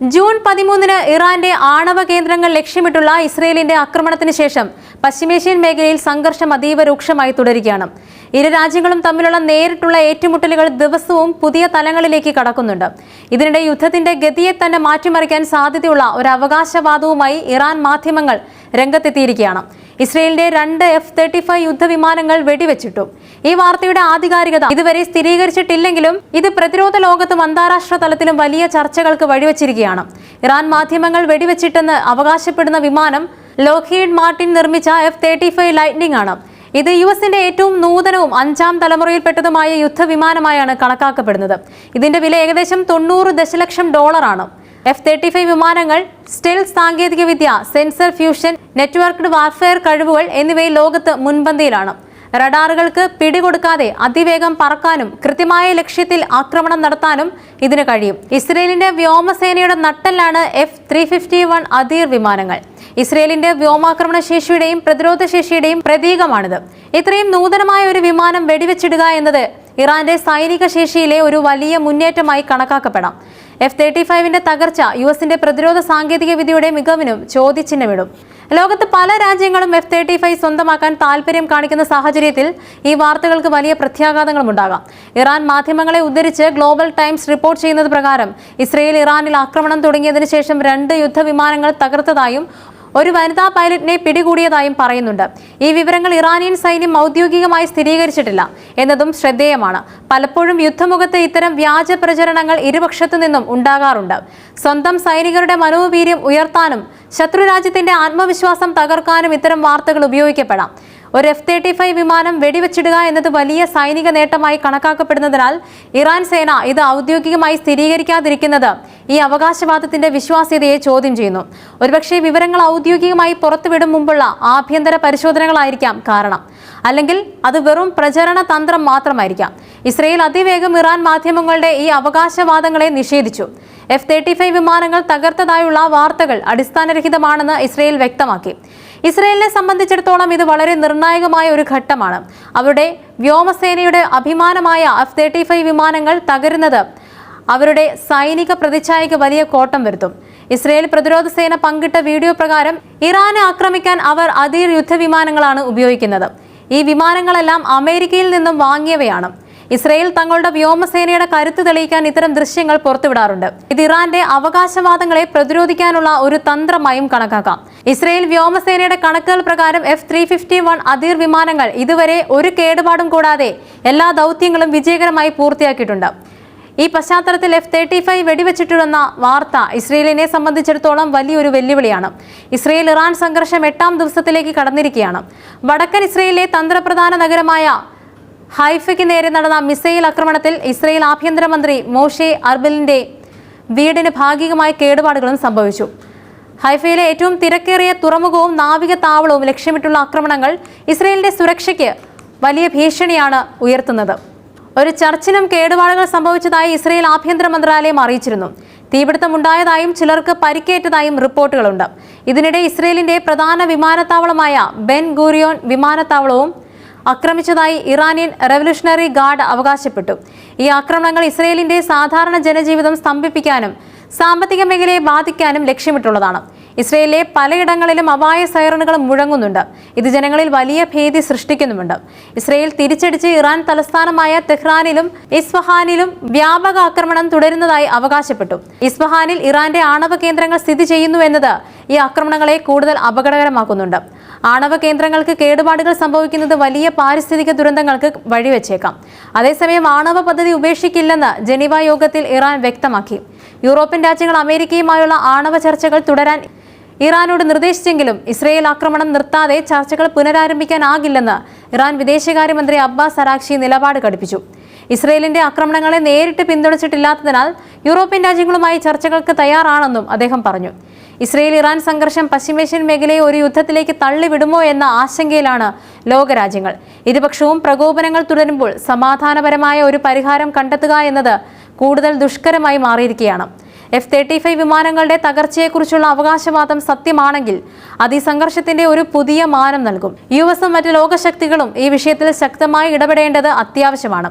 June പതിമൂന്നിന് ഇറാന്റെ ആണവ കേന്ദ്രങ്ങൾ ലക്ഷ്യമിട്ടുള്ള ഇസ്രയേലിന്റെ ആക്രമണത്തിന് ശേഷം പശ്ചിമേഷ്യൻ മേഖലയിൽ സംഘർഷം അതീവ രൂക്ഷമായി തുടരുകയാണ്. ഇരു രാജ്യങ്ങളും തമ്മിലുള്ള നേരിട്ടുള്ള ഏറ്റുമുട്ടലുകൾ ദിവസവും പുതിയ തലങ്ങളിലേക്ക് കടക്കുന്നുണ്ട്. ഇതിനിടെ യുദ്ധത്തിന്റെ ഗതിയെ തന്നെ മാറ്റിമറിക്കാൻ സാധ്യതയുള്ള ഒരു അവകാശവാദവുമായി ഇറാൻ മാധ്യമങ്ങൾ രംഗത്തെത്തിയിരിക്കുകയാണ്. ഇസ്രയേലിന്റെ രണ്ട് എഫ് തേർട്ടി ഫൈവ് യുദ്ധവിമാനങ്ങൾ വെടിവെച്ചിട്ടു ഈ വാർത്തയുടെ ആധികാരികത ഇതുവരെ സ്ഥിരീകരിച്ചിട്ടില്ലെങ്കിലും ഇത് പ്രതിരോധ ലോകത്തും അന്താരാഷ്ട്ര തലത്തിലും വലിയ ചർച്ചകൾക്ക് വഴിവെച്ചിരിക്കുകയാണ്. ഇറാൻ മാധ്യമങ്ങൾ വെടിവെച്ചിട്ടെന്ന് അവകാശപ്പെടുന്ന വിമാനം ലോക്ഹീഡ് മാർട്ടിൻ നിർമ്മിച്ച എഫ് തേർട്ടി ഫൈവ് ലൈറ്റ്നിംഗ് ആണ്. ഇത് യു എസിന്റെ ഏറ്റവും നൂതനവും അഞ്ചാം തലമുറയിൽപ്പെട്ടതുമായ യുദ്ധവിമാനമായാണ് കണക്കാക്കപ്പെടുന്നത്. ഇതിന്റെ വില ഏകദേശം തൊണ്ണൂറ് ദശലക്ഷം ഡോളറാണ്. എഫ് തേർട്ടി ഫൈവ് വിമാനങ്ങൾ സ്റ്റിൽ സാങ്കേതികവിദ്യ സെൻസർ ഫ്യൂഷൻ നെറ്റ്വർക്ക്ഡ് വാർഫെയർ കഴിവുകൾ എന്നിവയിൽ ലോകത്ത് മുൻപന്തിയിലാണ്. റഡാറുകൾക്ക് പിടികൊടുക്കാതെ അതിവേഗം പറക്കാനും കൃത്യമായ ലക്ഷ്യത്തിൽ ആക്രമണം നടത്താനും ഇതിന് കഴിയും. ഇസ്രയേലിന്റെ വ്യോമസേനയുടെ നട്ടലാണ് F three fifty one Adir വിമാനങ്ങൾ. ഇസ്രയേലിന്റെ വ്യോമാക്രമണ ശേഷിയുടെയും പ്രതിരോധ ശേഷിയുടെയും പ്രതീകമാണിത്. ഇത്രയും നൂതനമായ ഒരു വിമാനം വെടിവെച്ചിടുക എന്നത് ഇറാന്റെ സൈനിക ശേഷിയിലെ ഒരു വലിയ മുന്നേറ്റമായി കണക്കാക്കപ്പെടാം. എഫ് തേർട്ടി ഫൈവിന്റെ തകർച്ച യു എസിന്റെ പ്രതിരോധ സാങ്കേതിക വിദ്യയുടെ മികവിനും ചോദ്യചിഹ്നമിടും. ലോകത്ത് പല രാജ്യങ്ങളും എഫ് തേർട്ടി ഫൈവ് സ്വന്തമാക്കാൻ താല്പര്യം കാണിക്കുന്ന സാഹചര്യത്തിൽ ഈ വാർത്തകൾക്ക് വലിയ പ്രത്യാഘാതങ്ങളും ഉണ്ടാകാം. ഇറാൻ മാധ്യമങ്ങളെ ഉദ്ധരിച്ച് ഗ്ലോബൽ ടൈംസ് റിപ്പോർട്ട് ചെയ്യുന്നത് പ്രകാരം ഇസ്രയേൽ ഇറാനിൽ ആക്രമണം തുടങ്ങിയതിനു ശേഷം രണ്ട് യുദ്ധവിമാനങ്ങൾ തകർത്തതായും ഒരു വനിതാ പൈലറ്റിനെ പിടികൂടിയതായും പറയുന്നുണ്ട്. ഈ വിവരങ്ങൾ ഇറാനിയൻ സൈന്യം ഔദ്യോഗികമായി സ്ഥിരീകരിച്ചിട്ടില്ല എന്നതും ശ്രദ്ധേയമാണ്. പലപ്പോഴും യുദ്ധമുഖത്ത് ഇത്തരം വ്യാജ പ്രചരണങ്ങൾ ഇരുപക്ഷത്തു നിന്നും ഉണ്ടാകാറുണ്ട്. സ്വന്തം സൈനികരുടെ മനോവീര്യം ഉയർത്താനും ശത്രുരാജ്യത്തിന്റെ ആത്മവിശ്വാസം തകർക്കാനും ഇത്തരം വാർത്തകൾ ഉപയോഗിക്കപ്പെടാം. ഒരു എഫ് തേർട്ടി ഫൈവ് വിമാനം വെടിവെച്ചിടുക എന്നത് വലിയ സൈനിക നേട്ടമായി കണക്കാക്കപ്പെടുന്നതിനാൽ ഇറാൻ സേന ഇത് ഔദ്യോഗികമായി സ്ഥിരീകരിക്കാതിരിക്കുന്നത് ഈ അവകാശവാദത്തിന്റെ വിശ്വാസ്യതയെ ചോദ്യം ചെയ്യുന്നു. ഒരുപക്ഷെ വിവരങ്ങൾ ഔദ്യോഗികമായി പുറത്തുവിടും മുമ്പുള്ള ആഭ്യന്തര പരിശോധനകളായിരിക്കാം കാരണം. അല്ലെങ്കിൽ അത് വെറും പ്രചരണ തന്ത്രം മാത്രമായിരിക്കാം. ഇസ്രയേൽ അതിവേഗം ഇറാൻ മാധ്യമങ്ങളുടെ ഈ അവകാശവാദങ്ങളെ നിഷേധിച്ചു. എഫ് തേർട്ടി ഫൈവ് വിമാനങ്ങൾ തകർത്തതായുള്ള വാർത്തകൾ അടിസ്ഥാനരഹിതമാണെന്ന് ഇസ്രയേൽ വ്യക്തമാക്കി. ഇസ്രയേലിനെ സംബന്ധിച്ചിടത്തോളം ഇത് വളരെ നിർണായകമായ ഒരു ഘട്ടമാണ്. അവരുടെ വ്യോമസേനയുടെ അഭിമാനമായ എഫ് തേർട്ടി ഫൈവ് വിമാനങ്ങൾ തകരുന്നത് അവരുടെ സൈനിക പ്രതിച്ഛായയ്ക്ക് വലിയ കോട്ടം വരുത്തും. ഇസ്രയേൽ പ്രതിരോധ സേന പങ്കിട്ട വീഡിയോ പ്രകാരം ഇറാനെ ആക്രമിക്കാൻ അവർ അതീർ യുദ്ധവിമാനങ്ങളാണ് ഉപയോഗിക്കുന്നത്. ഈ വിമാനങ്ങളെല്ലാം അമേരിക്കയിൽ നിന്നും വാങ്ങിയവയാണ്. ഇസ്രയേൽ തങ്ങളുടെ വ്യോമസേനയുടെ കരുത്ത് തെളിയിക്കാൻ ഇത്തരം ദൃശ്യങ്ങൾ പുറത്തുവിടാറുണ്ട്. ഇത് ഇറാന്റെ അവകാശവാദങ്ങളെ പ്രതിരോധിക്കാനുള്ള ഒരു തന്ത്രമായും കണക്കാക്കാം. ഇസ്രയേൽ വ്യോമസേനയുടെ കണക്കുകൾ പ്രകാരം എഫ് ത്രീ ഫിഫ്റ്റി വൺ അതിർ വിമാനങ്ങൾ ഇതുവരെ ഒരു കേടുപാടും കൂടാതെ എല്ലാ ദൗത്യങ്ങളും വിജയകരമായി പൂർത്തിയാക്കിയിട്ടുണ്ട്. ഈ പശ്ചാത്തലത്തിൽ എഫ് തേർട്ടി ഫൈവ് വെടിവെച്ചിട്ടുണ്ടെന്ന വാർത്ത ഇസ്രയേലിനെ സംബന്ധിച്ചിടത്തോളം വലിയൊരു വെല്ലുവിളിയാണ്. ഇസ്രയേൽ ഇറാൻ സംഘർഷം എട്ടാം ദിവസത്തിലേക്ക് കടന്നിരിക്കുകയാണ്. വടക്കൻ ഇസ്രയേലിലെ തന്ത്രപ്രധാന നഗരമായ ഹൈഫയ്ക്ക് നേരെ നടന്ന മിസൈൽ ആക്രമണത്തിൽ ഇസ്രയേൽ ആഭ്യന്തരമന്ത്രി മോഷെ അർബലിന്റെ വീടിന് ഭാഗികമായ കേടുപാടുകളും സംഭവിച്ചു. ഹൈഫയിലെ ഏറ്റവും തിരക്കേറിയ തുറമുഖവും നാവിക താവളവും ലക്ഷ്യമിട്ടുള്ള ആക്രമണങ്ങൾ ഇസ്രയേലിന്റെ സുരക്ഷയ്ക്ക് വലിയ ഭീഷണിയാണ് ഉയർത്തുന്നത്. ഒരു ചർച്ചിനും കേടുപാടുകൾ സംഭവിച്ചതായി ഇസ്രയേൽ ആഭ്യന്തര മന്ത്രാലയം അറിയിച്ചിരുന്നു. തീപിടുത്തമുണ്ടായതായും ചിലർക്ക് പരിക്കേറ്റതായും റിപ്പോർട്ടുകളുണ്ട്. ഇതിനിടെ ഇസ്രയേലിന്റെ പ്രധാന വിമാനത്താവളമായ ബെൻ ഗൂറിയോൺ വിമാനത്താവളവും ആക്രമിച്ചതായി ഇറാനിയൻ റവല്യൂഷണറി ഗാർഡ് അവകാശപ്പെട്ടു. ഈ ആക്രമണങ്ങൾ ഇസ്രയേലിന്റെ സാധാരണ ജനജീവിതം സ്തംഭിപ്പിക്കാനും സാമ്പത്തിക മേഖലയെ ബാധിക്കാനും ലക്ഷ്യമിട്ടുള്ളതാണ്. ഇസ്രയേലിലെ പലയിടങ്ങളിലും അപായ സൈറണുകൾ മുഴങ്ങുന്നുണ്ട്. ഇത് ജനങ്ങളിൽ വലിയ ഭീതി സൃഷ്ടിക്കുന്നുമുണ്ട്. ഇസ്രയേൽ തിരിച്ചടിച്ച് ഇറാൻ തലസ്ഥാനമായ തെഹ്റാനിലും ഇസ്ഫഹാനിലും വ്യാപക ആക്രമണം തുടരുന്നതായി അവകാശപ്പെട്ടു. ഇസ്ഫഹാനിൽ ഇറാന്റെ ആണവ കേന്ദ്രങ്ങൾ സ്ഥിതി ചെയ്യുന്നു എന്നത് ഈ ആക്രമണങ്ങളെ കൂടുതൽ അപകടകരമാക്കുന്നുണ്ട്. ആണവ കേന്ദ്രങ്ങൾക്ക് കേടുപാടുകൾ സംഭവിക്കുന്നത് വലിയ പാരിസ്ഥിതിക ദുരന്തങ്ങൾക്ക് വഴിവെച്ചേക്കാം. അതേസമയം ആണവ പദ്ധതി ഉപേക്ഷിക്കില്ലെന്ന് ജനീവ യോഗത്തിൽ ഇറാൻ വ്യക്തമാക്കി. യൂറോപ്യൻ രാജ്യങ്ങൾ അമേരിക്കയുമായുള്ള ആണവ ചർച്ചകൾ തുടരാൻ ഇറാനോട് നിർദ്ദേശിച്ചെങ്കിലും ഇസ്രയേൽ ആക്രമണം നിർത്താതെ ചർച്ചകൾ പുനരാരംഭിക്കാനാകില്ലെന്ന് ഇറാൻ വിദേശകാര്യമന്ത്രി അബ്ബാസ് അറാക്ഷി നിലപാട് ഘടിപ്പിച്ചു. ഇസ്രയേലിന്റെ ആക്രമണങ്ങളെ നേരിട്ട് പിന്തുണച്ചിട്ടില്ലാത്തതിനാൽ യൂറോപ്യൻ രാജ്യങ്ങളുമായി ചർച്ചകൾക്ക് തയ്യാറാണെന്നും അദ്ദേഹം പറഞ്ഞു. ഇസ്രയേൽ ഇറാൻ സംഘർഷം പശ്ചിമേഷ്യൻ മേഖലയെ ഒരു യുദ്ധത്തിലേക്ക് തള്ളിവിടുമോ എന്ന ആശങ്കയിലാണ് ലോകരാജ്യങ്ങൾ. ഇരുപക്ഷവും പ്രകോപനങ്ങൾ തുടരുമ്പോൾ സമാധാനപരമായ ഒരു പരിഹാരം കണ്ടെത്തുക എന്നത് കൂടുതൽ ദുഷ്കരമായി മാറിയിരിക്കുകയാണ്. എഫ് തേർട്ടി ഫൈവ് വിമാനങ്ങളുടെ തകർച്ചയെക്കുറിച്ചുള്ള അവകാശവാദം സത്യമാണെങ്കിൽ അത് ഈ സംഘർഷത്തിന്റെ ഒരു പുതിയ മാനം നൽകും. യു എസും മറ്റ് ലോകശക്തികളും ഈ വിഷയത്തിൽ ശക്തമായി ഇടപെടേണ്ടത് അത്യാവശ്യമാണ്.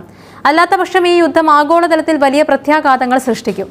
അല്ലാത്തപക്ഷം ഈ യുദ്ധം ആഗോളതലത്തിൽ വലിയ പ്രത്യാഘാതങ്ങൾ സൃഷ്ടിക്കും.